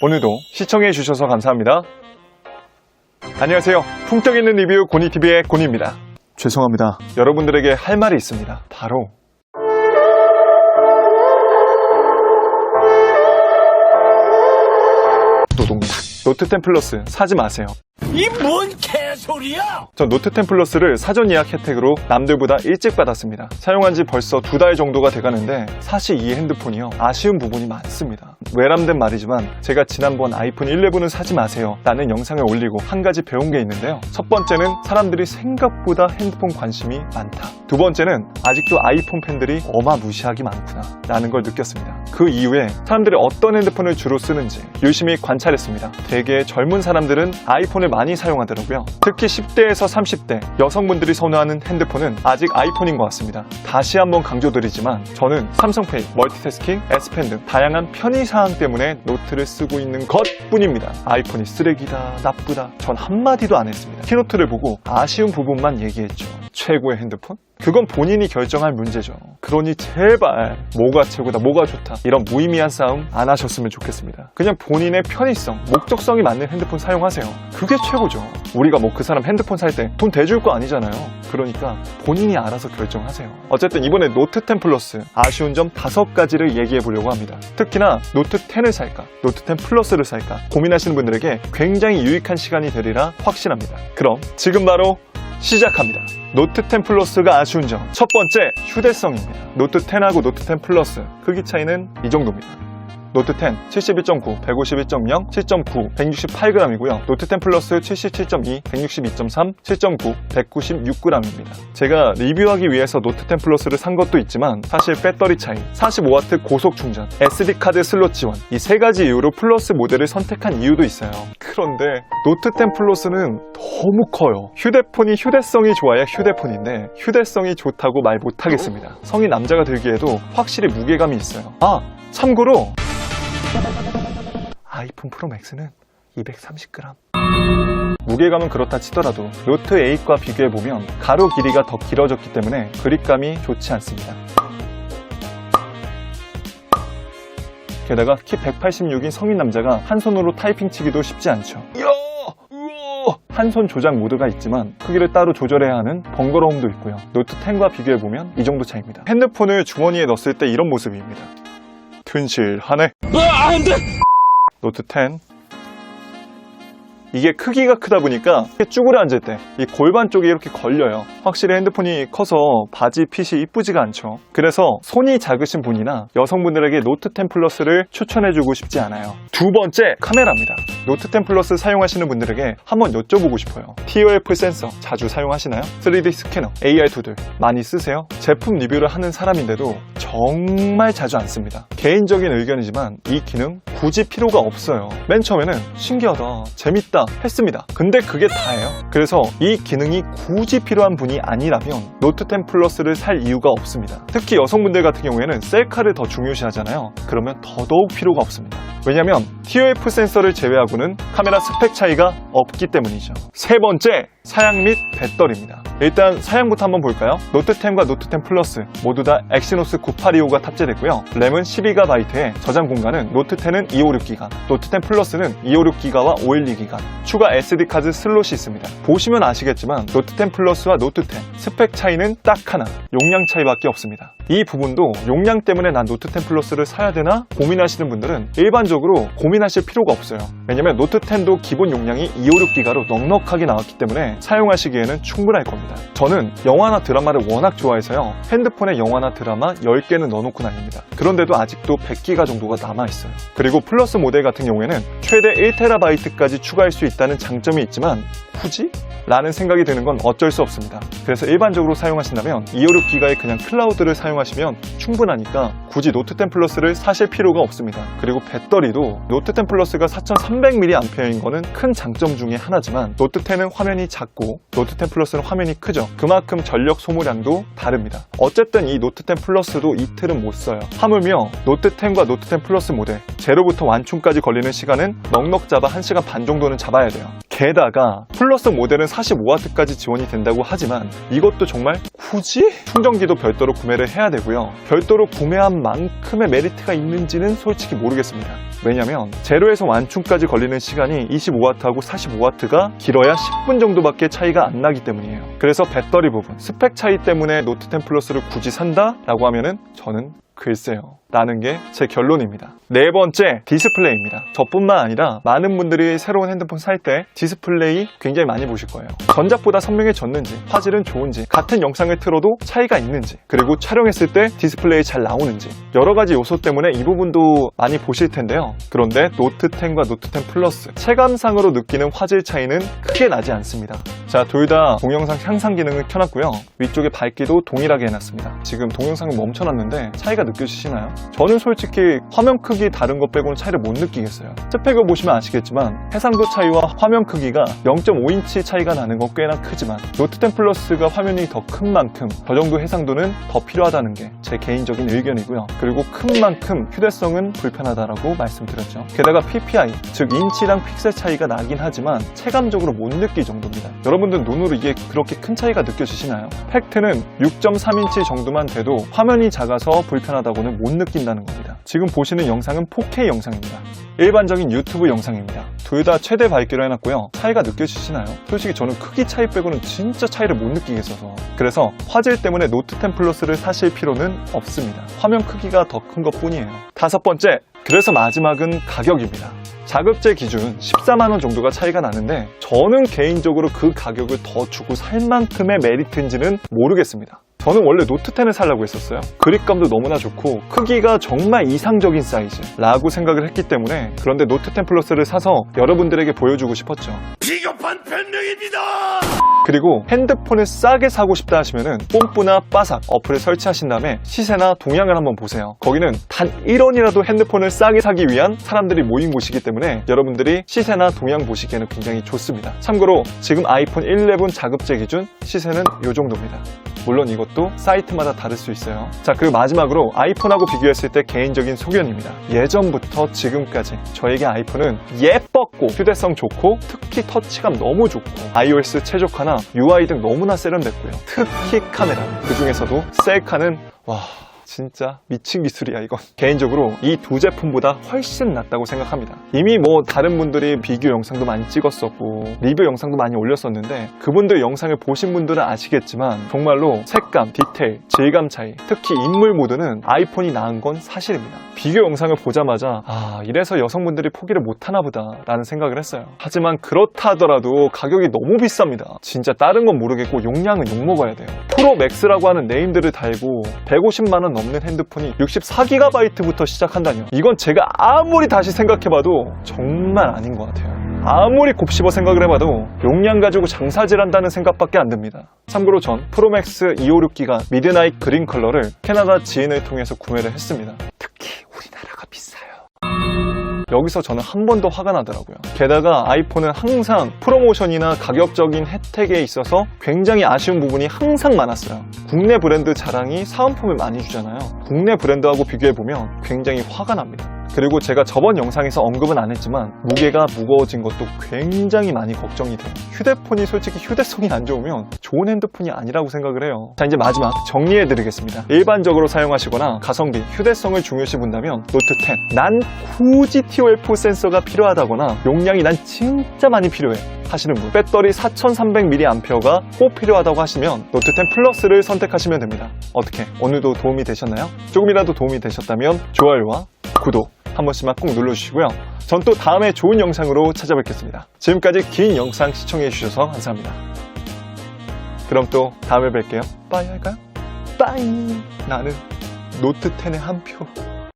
오늘도 시청해 주셔서 감사합니다. 안녕하세요. 품격 있는 리뷰 고니TV의 고니입니다. 죄송합니다. 여러분들에게 할 말이 있습니다. 바로 노동입니다. 노트 10 플러스 사지 마세요. 이 뭔 개소리야! 전 노트 10 플러스를 사전 예약 혜택으로 남들보다 일찍 받았습니다. 사용한 지 벌써 두 달 정도가 돼가는데 사실 이 핸드폰이요 아쉬운 부분이 많습니다. 외람된 말이지만 제가 지난번 아이폰 11을 사지 마세요 라는 영상을 올리고 한 가지 배운 게 있는데요. 첫 번째는 사람들이 생각보다 핸드폰 관심이 많다. 두 번째는 아직도 아이폰 팬들이 어마무시하게 많구나 라는 걸 느꼈습니다. 그 이후에 사람들이 어떤 핸드폰을 주로 쓰는지 유심히 관찰했습니다. 되게 젊은 사람들은 아이폰을 많이 사용하더라고요. 특히 10대에서 30대 여성분들이 선호하는 핸드폰은 아직 아이폰인 것 같습니다. 다시 한번 강조드리지만 저는 삼성페이, 멀티태스킹, S펜 등 다양한 편의사항 때문에 노트를 쓰고 있는 것 뿐입니다. 아이폰이 쓰레기다, 나쁘다 전 한마디도 안 했습니다. 키노트를 보고 아쉬운 부분만 얘기했죠. 최고의 핸드폰? 그건 본인이 결정할 문제죠. 그러니 제발 뭐가 최고다, 뭐가 좋다 이런 무의미한 싸움 안 하셨으면 좋겠습니다. 그냥 본인의 편의성, 목적성이 맞는 핸드폰 사용하세요. 그게 최고죠. 우리가 뭐 그 사람 핸드폰 살 때 돈 대줄 거 아니잖아요. 그러니까 본인이 알아서 결정하세요. 어쨌든 이번에 노트 10 플러스 아쉬운 점 다섯 가지를 얘기해 보려고 합니다. 특히나 노트 10을 살까, 노트 10 플러스를 살까 고민하시는 분들에게 굉장히 유익한 시간이 되리라 확신합니다. 그럼 지금 바로 시작합니다. 노트 10 플러스가 아쉬운 점. 첫 번째, 휴대성입니다. 노트 10하고 노트 10 플러스. 크기 차이는 이 정도입니다. 노트 10 71.9, 151.0, 7.9, 168g이고요. 노트 10 플러스 77.2, 162.3, 7.9, 196g입니다. 제가 리뷰하기 위해서 노트 10 플러스를 산 것도 있지만 사실 배터리 차이, 45W 고속 충전, SD 카드 슬롯 지원 이 세 가지 이유로 플러스 모델을 선택한 이유도 있어요. 그런데 노트 10 플러스는 너무 커요. 휴대폰이 휴대성이 좋아야 휴대폰인데 휴대성이 좋다고 말 못하겠습니다. 성인 남자가 들기에도 확실히 무게감이 있어요. 아, 참고로 아이폰 프로 맥스는 230g. 무게감은 그렇다 치더라도 노트 8과 비교해보면 가로 길이가 더 길어졌기 때문에 그립감이 좋지 않습니다. 게다가 키 186인 성인 남자가 한 손으로 타이핑 치기도 쉽지 않죠. 한손 조작 모드가 있지만 크기를 따로 조절해야 하는 번거로움도 있고요. 노트 10과 비교해보면 이 정도 차이입니다. 핸드폰을 주머니에 넣었을 때 이런 모습입니다. 튼실하네. 아, 안 돼! 노트 10 이게 크기가 크다 보니까 쭈그려 앉을 때 이 골반 쪽에 이렇게 걸려요. 확실히 핸드폰이 커서 바지 핏이 이쁘지가 않죠. 그래서 손이 작으신 분이나 여성분들에게 노트 10 플러스를 추천해주고 싶지 않아요. 두 번째 카메라입니다. 노트 10 플러스 사용하시는 분들에게 한번 여쭤보고 싶어요. TOF 센서 자주 사용하시나요? 3D 스캐너, AR 툴들 많이 쓰세요? 제품 리뷰를 하는 사람인데도 정말 자주 안 씁니다. 개인적인 의견이지만 이 기능 굳이 필요가 없어요. 맨 처음에는 신기하다, 재밌다 했습니다. 근데 그게 다예요. 그래서 이 기능이 굳이 필요한 분이 아니라면 노트 10 플러스를 살 이유가 없습니다. 특히 여성분들 같은 경우에는 셀카를 더 중요시하잖아요. 그러면 더더욱 필요가 없습니다. 왜냐면 TOF 센서를 제외하고는 카메라 스펙 차이가 없기 때문이죠. 세 번째, 사양 및 배터리입니다. 일단 사양부터 한번 볼까요? 노트 10과 노트 10 플러스 모두 다 엑시노스 9825가 탑재됐고요. 램은 12GB에 저장 공간은 노트 10은 256GB, 노트 10 플러스는 256GB와 512GB, 추가 SD카드 슬롯이 있습니다. 보시면 아시겠지만 노트 10 플러스와 노트 10 스펙 차이는 딱 하나, 용량 차이밖에 없습니다. 이 부분도 용량 때문에 난 노트 10 플러스를 사야 되나 고민하시는 분들은 일반적으로 고민하실 필요가 없어요. 왜냐면 노트 10도 기본 용량이 256GB로 넉넉하게 나왔기 때문에 사용하시기에는 충분할 겁니다. 저는 영화나 드라마를 워낙 좋아해서요. 핸드폰에 영화나 드라마 10개는 넣어놓고 다닙니다. 그런데도 아직도 100기가 정도가 남아있어요. 그리고 플러스 모델 같은 경우에는 최대 1TB까지 추가할 수 있다는 장점이 있지만 굳이? 라는 생각이 드는 건 어쩔 수 없습니다. 그래서 일반적으로 사용하신다면 256 기가의 그냥 클라우드를 사용하시면 충분하니까 굳이 노트 10 플러스를 사실 필요가 없습니다. 그리고 배터리도 노트 10 플러스가 4300mAh인 거는 큰 장점 중에 하나지만 노트 10은 화면이 작고 노트 10 플러스는 화면이 크죠. 그만큼 전력 소모량도 다릅니다. 어쨌든 이 노트 10 플러스도 이틀은 못 써요. 하물며 노트 10과 노트 10 플러스 모델 제로부터 완충까지 걸리는 시간은 넉넉 잡아 1시간 반 정도는 잡아야 돼요. 게다가 플러스 모델은 45W까지 지원이 된다고 하지만 이것도 정말 굳이 충전기도 별도로 구매를 해야 되고요. 별도로 구매한 만큼의 메리트가 있는지는 솔직히 모르겠습니다. 왜냐면 제로에서 완충까지 걸리는 시간이 25W하고 45W가 길어야 10분 정도밖에 차이가 안 나기 때문이에요. 그래서 배터리 부분, 스펙 차이 때문에 노트 10 플러스를 굳이 산다라고 하면은 저는 글쎄요. 라는 게 제 결론입니다. 네 번째, 디스플레이입니다. 저뿐만 아니라 많은 분들이 새로운 핸드폰 살 때 디스플레이 굉장히 많이 보실 거예요. 전작보다 선명해졌는지, 화질은 좋은지, 같은 영상을 틀어도 차이가 있는지, 그리고 촬영했을 때 디스플레이 잘 나오는지, 여러 가지 요소 때문에 이 부분도 많이 보실 텐데요. 그런데 노트 10과 노트 10 플러스, 체감상으로 느끼는 화질 차이는 크게 나지 않습니다. 자, 둘 다 동영상 향상 기능을 켜놨고요. 위쪽에 밝기도 동일하게 해놨습니다. 지금 동영상은 멈춰놨는데 차이가 느껴지시나요? 저는 솔직히 화면 크기 다른 것 빼고는 차이를 못 느끼겠어요. 스펙을 보시면 아시겠지만 해상도 차이와 화면 크기가 0.5인치 차이가 나는 건 꽤나 크지만 노트 10 플러스가 화면이 더 큰 만큼 저 정도 해상도는 더 필요하다는 게 제 개인적인 의견이고요. 그리고 큰 만큼 휴대성은 불편하다라고 말씀드렸죠. 게다가 PPI, 즉 인치당 픽셀 차이가 나긴 하지만 체감적으로 못 느낄 정도입니다. 여러분들 눈으로 이게 그렇게 큰 차이가 느껴지시나요? 팩트는 6.3인치 정도만 돼도 화면이 작아서 불편하다 고는 못 느낀다는 겁니다. 지금 보시는 영상은 4K 영상입니다. 일반적인 유튜브 영상입니다. 둘 다 최대 밝기로 해놨고요. 차이가 느껴지시나요? 솔직히 저는 크기 차이 빼고는 진짜 차이를 못 느끼겠어서 그래서 화질 때문에 노트 10 플러스를 사실 필요는 없습니다. 화면 크기가 더 큰 것 뿐이에요. 다섯 번째, 그래서 마지막은 가격입니다. 자급제 기준 14만원 정도가 차이가 나는데 저는 개인적으로 그 가격을 더 주고 살 만큼의 메리트인지는 모르겠습니다. 저는 원래 노트 10을 살려고 했었어요. 그립감도 너무나 좋고 크기가 정말 이상적인 사이즈 라고 생각을 했기 때문에 그런데 노트 10 플러스를 사서 여러분들에게 보여주고 싶었죠. 비겁한 변명입니다. 그리고 핸드폰을 싸게 사고 싶다 하시면은 뽐뿌나 빠삭 어플을 설치하신 다음에 시세나 동향을 한번 보세요. 거기는 단 1원이라도 핸드폰을 싸게 사기 위한 사람들이 모인 곳이기 때문에 여러분들이 시세나 동향 보시기에는 굉장히 좋습니다. 참고로 지금 아이폰 11 자급제 기준 시세는 이 정도입니다. 물론 이것도 사이트마다 다를 수 있어요. 자, 그리고 마지막으로 아이폰하고 비교했을 때 개인적인 소견입니다. 예전부터 지금까지 저에게 아이폰은 예뻤고 휴대성 좋고 특히 터치감 너무 좋고 iOS 최적화나 UI 등 너무나 세련됐고요. 특히 카메라. 그 중에서도 셀카는 와 진짜 미친 기술이야 이건. 개인적으로 이 두 제품보다 훨씬 낫다고 생각합니다. 이미 뭐 다른 분들이 비교 영상도 많이 찍었었고 리뷰 영상도 많이 올렸었는데 그분들 영상을 보신 분들은 아시겠지만 정말로 색감, 디테일, 질감 차이 특히 인물 모드는 아이폰이 나은 건 사실입니다. 비교 영상을 보자마자 아 이래서 여성분들이 포기를 못하나 보다 라는 생각을 했어요. 하지만 그렇다 하더라도 가격이 너무 비쌉니다. 진짜 다른 건 모르겠고 용량은 욕먹어야 돼요. 프로 맥스라고 하는 네임들을 달고 150만원 넘는 핸드폰이 64GB부터 시작한다뇨 이건 제가 아무리 다시 생각해봐도 정말 아닌 것 같아요 아무리 곱씹어 생각을 해봐도 용량 가지고 장사질한다는 생각밖에 안 듭니다. 참고로 전 프로맥스 256기가 미드나잇 그린 컬러를 캐나다 지인을 통해서 구매를 했습니다. 특히 우리나라가 비싸요. 여기서 저는 한 번 더 화가 나더라고요. 게다가 아이폰은 항상 프로모션이나 가격적인 혜택에 있어서 굉장히 아쉬운 부분이 항상 많았어요. 국내 브랜드 자랑이 사은품을 많이 주잖아요. 국내 브랜드하고 비교해보면 굉장히 화가 납니다. 그리고 제가 저번 영상에서 언급은 안 했지만 무게가 무거워진 것도 굉장히 많이 걱정이 돼요. 휴대폰이 솔직히 휴대성이 안 좋으면 좋은 핸드폰이 아니라고 생각을 해요. 자 이제 마지막 정리해 드리겠습니다. 일반적으로 사용하시거나 가성비, 휴대성을 중요시 본다면 노트 10. 난 굳이 TOF 센서가 필요하다거나 용량이 난 진짜 많이 필요해. 하시는 분 배터리 4300mAh가 꼭 필요하다고 하시면 노트 10 플러스를 선택하시면 됩니다. 어떻게 오늘도 도움이 되셨나요? 조금이라도 도움이 되셨다면 좋아요와 구독 한 번씩만 꼭 눌러주시고요. 전 또 다음에 좋은 영상으로 찾아뵙겠습니다. 지금까지 긴 영상 시청해주셔서 감사합니다. 그럼 또 다음에 뵐게요. 빠이 할까요? 빠이! 나는 노트 10의 한 표.